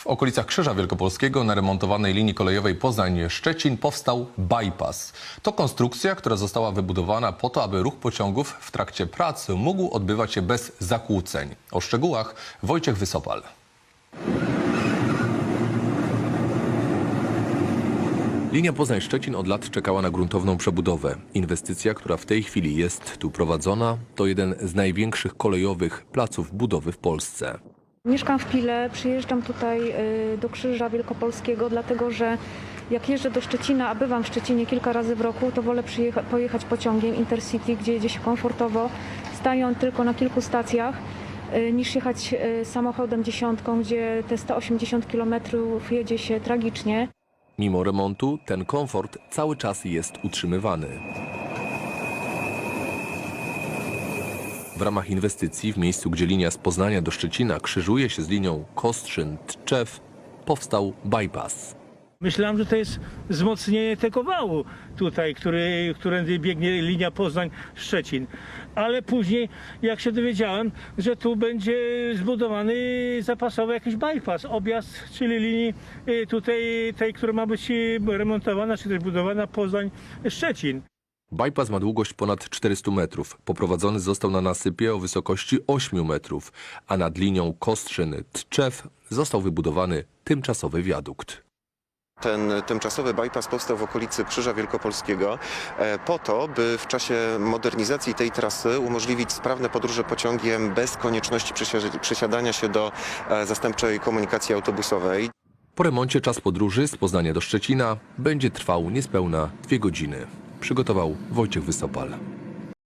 W okolicach Krzyża Wielkopolskiego na remontowanej linii kolejowej Poznań-Szczecin powstał bypass. To konstrukcja, która została wybudowana po to, aby ruch pociągów w trakcie prac mógł odbywać się bez zakłóceń. O szczegółach Wojciech Wysopal. Linia Poznań-Szczecin od lat czekała na gruntowną przebudowę. Inwestycja, która w tej chwili jest tu prowadzona, to jeden z największych kolejowych placów budowy w Polsce. Mieszkam w Pile, przyjeżdżam tutaj y, do Krzyża Wielkopolskiego, dlatego że jak jeżdżę do Szczecina, a bywam w Szczecinie kilka razy w roku, to wolę pojechać pociągiem Intercity, gdzie jedzie się komfortowo, stają tylko na kilku stacjach, y, niż jechać y, samochodem dziesiątką, gdzie te 180 km jedzie się tragicznie. Mimo remontu ten komfort cały czas jest utrzymywany. W ramach inwestycji w miejscu, gdzie linia z Poznania do Szczecina krzyżuje się z linią Kostrzyn-Tczew, powstał bypass. Myślałem, że to jest wzmocnienie tego wału tutaj, który, którędy biegnie linia Poznań-Szczecin. Ale później, jak się dowiedziałem, że tu będzie zbudowany zapasowy jakiś bypass, objazd, czyli linii y, tutaj tej, która ma być y, remontowana, czy też budowana Poznań-Szczecin. Bypass ma długość ponad 400 metrów. Poprowadzony został na nasypie o wysokości 8 metrów, a nad linią Kostrzyn-Tczew został wybudowany tymczasowy wiadukt. Ten tymczasowy bypass powstał w okolicy Krzyża Wielkopolskiego e, po to, by w czasie modernizacji tej trasy umożliwić sprawne podróże pociągiem bez konieczności przesiadania się do e, zastępczej komunikacji autobusowej. Po remoncie czas podróży z Poznania do Szczecina będzie trwał niespełna dwie godziny. Przygotował Wojciech Wysopal.